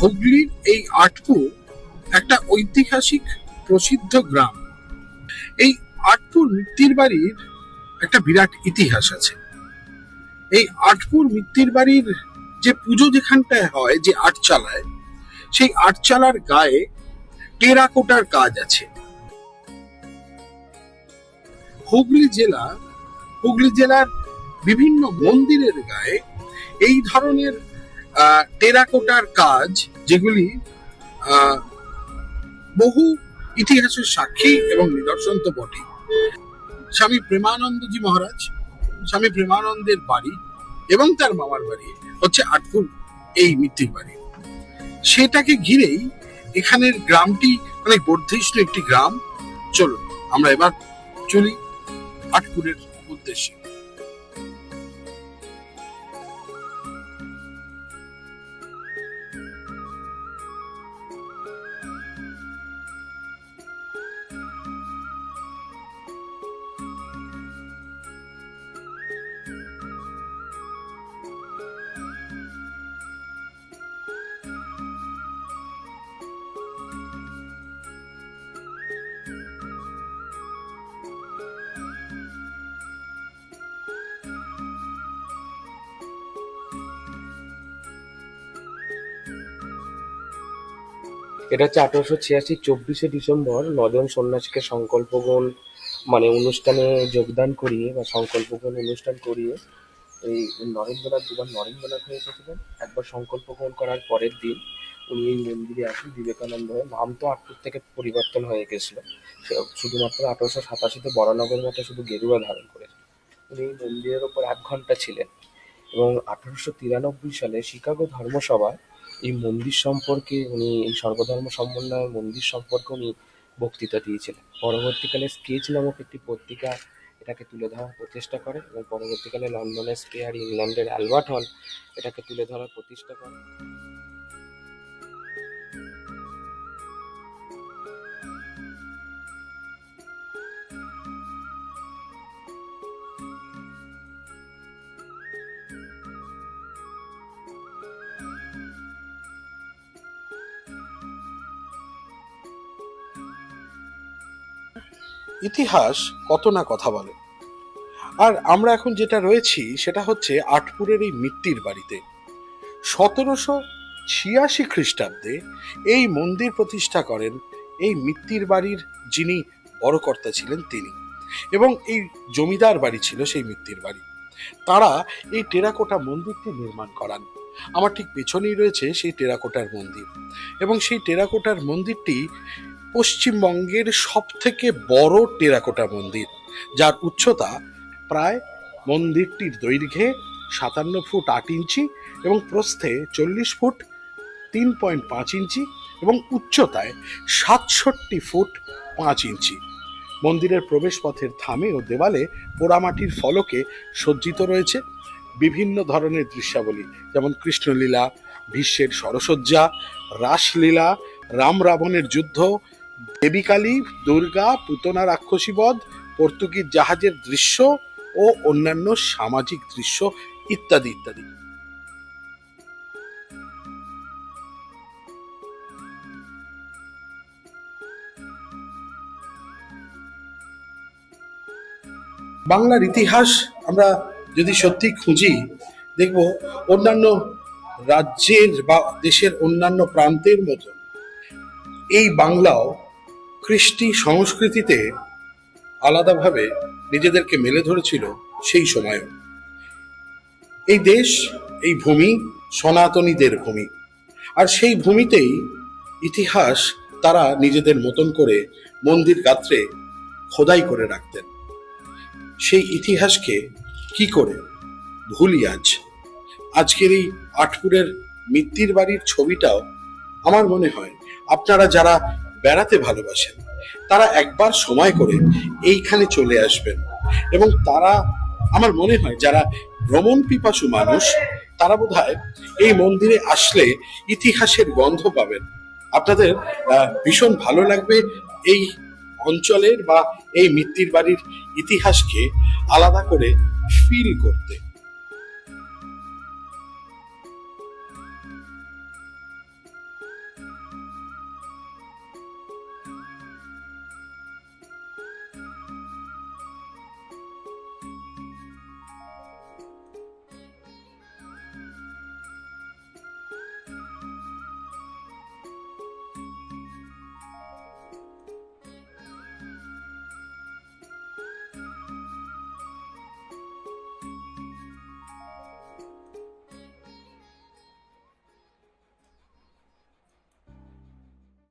হুগলির এই আটপুর একটা ঐতিহাসিক প্রসিদ্ধ গ্রাম। এই আটপুর মিত্তির বাড়ির একটা বিরাট ইতিহাস আছে। এই আটপুর মিত্তির বাড়ির যে পুজো যেখানটায় হয়, যে আটচালায়, সেই আটচালার গায়ে টেরাকোটার কাজ আছে। হুগলি জেলা, হুগলি জেলার বিভিন্ন মন্দিরের গায়ে এই ধরনের টেরাকোটার কাজ যেগুলি বহু ইতিহাসের সাক্ষী এবং নিদর্শন তো বটে স্বামী প্রেমানন্দজি মহারাজ, স্বামী প্রেমানন্দের বাড়ি এবং তার মামার বাড়ি হচ্ছে আটপুর এই মৃত্যুর বাড়ি। সেটাকে ঘিরেই এখানের গ্রামটি অনেক বর্ধিষ্ণু একটি গ্রাম। চলুন, আমরা এবার চলি আটপুরের উদ্দেশ্যে। এটা হচ্ছে আঠারোশো ছিয়াশি চব্বিশে ডিসেম্বর নজন সন্ন্যাসীকে সংকল্পগণ মানে অনুষ্ঠানে যোগদান করিয়ে বা সংকল্পগণ অনুষ্ঠান করিয়ে এই নরেন্দ্রনাথ দুবার নরেন্দ্রনাথ হয়ে এসেছিলেন। একবার সংকল্পগ্রহণ করার পরের দিন উনি এই মন্দিরে আসেন, বিবেকানন্দ হয়ে। নাম তো আটপুর থেকে পরিবর্তন হয়ে গেছিল। শুধুমাত্র আঠারোশো সাতাশিতে বরানগর মতো শুধু গেরুয়া ধারণ করেছেন উনি এই মন্দিরের ওপর এক ঘণ্টা ছিলেন এবং আঠারোশো তিরানব্বই সালে শিকাগো ধর্মসভায় এই মন্দির সম্পর্কে উনি, এই সর্বধর্ম সমন্বয় মন্দির সম্পর্কে উনি বক্তৃতা দিয়েছিলেন। পরবর্তীকালে স্কেচ নামক একটি পত্রিকা এটাকে তুলে ধরার প্রচেষ্টা করে এবং পরবর্তীকালে লন্ডনের স্পেয়ার ইংল্যান্ডের অ্যালবার্ট হল এটাকে তুলে ধরার প্রতিষ্ঠা করে ইতিহাস কত না কথা বলে। আর আমরা এখন যেটা রয়েছি সেটা হচ্ছে আটপুরের এই মিত্তির বাড়িতে। সতেরোশো ছিয়াশি খ্রিস্টাব্দে এই মন্দির প্রতিষ্ঠা করেন এই মিত্তির বাড়ির যিনি বড় কর্তা ছিলেন তিনি। এবং এই জমিদার বাড়ি ছিল সেই মিত্তির বাড়ি। তারা এই টেরাকোটা মন্দিরটি নির্মাণ করান। আমার ঠিক পেছনেই রয়েছে সেই টেরাকোটার মন্দির। এবং সেই টেরাকোটার মন্দিরটি পশ্চিমবঙ্গের সব থেকে বড় টেরাকোটা মন্দির, যার উচ্চতা প্রায় মন্দিরটির দৈর্ঘ্যে সাতান্ন ফুট আট ইঞ্চি এবং প্রস্থে চল্লিশ ফুট তিন পয়েন্ট পাঁচ ইঞ্চি এবং উচ্চতায় সাতষট্টি ফুট পাঁচ ইঞ্চি। মন্দিরের প্রবেশপথের থামে ও দেওয়ালে পোড়ামাটির ফলকে সজ্জিত রয়েছে বিভিন্ন ধরনের দৃশ্যাবলী, যেমন কৃষ্ণলীলা, ভীষ্মের সরসজ্জা, রাসলীলা, রাম রাবণের যুদ্ধ দেবীকালী, দুর্গা, পুতনা রাক্ষসীবধ পর্তুগিজ জাহাজের দৃশ্য ও অন্যান্য সামাজিক দৃশ্য ইত্যাদি ইত্যাদি। বাংলার ইতিহাস আমরা যদি সত্যি খুঁজি, দেখব অন্যান্য রাজ্যের বা দেশের অন্যান্য প্রান্তের মতো এই বাংলাও কৃষ্টি সংস্কৃতিতে আলাদাভাবে নিজেদেরকে মেলে ধরেছিল সেই সময়ও। এই দেশ, এই ভূমি সনাতনীদের ভূমি। আর সেই ভূমিতেই ইতিহাস তারা নিজেদের মতন করে মন্দির গাত্রে খোদাই করে রাখতেন। সেই ইতিহাসকে কি করে ভুলি আজ? আজকের এই আটপুরের মিত্তির বাড়ির ছবিটাও আমার মনে হয় আপনারা যারা বেড়াতে ভালোবাসেন। তারা একবার সময় করে এইখানে চলে আসবেন। এবং তারা, আমার মনে হয় যারা ভ্রমণ পিপাসু মানুষ, তারা বোধহয় এই মন্দিরে আসলে ইতিহাসের গন্ধ পাবেন। আপনাদের ভীষণ ভালো লাগবে এই অঞ্চলের বা এই মিত্তির বাড়ির ইতিহাসকে আলাদা করে ফিল করতে।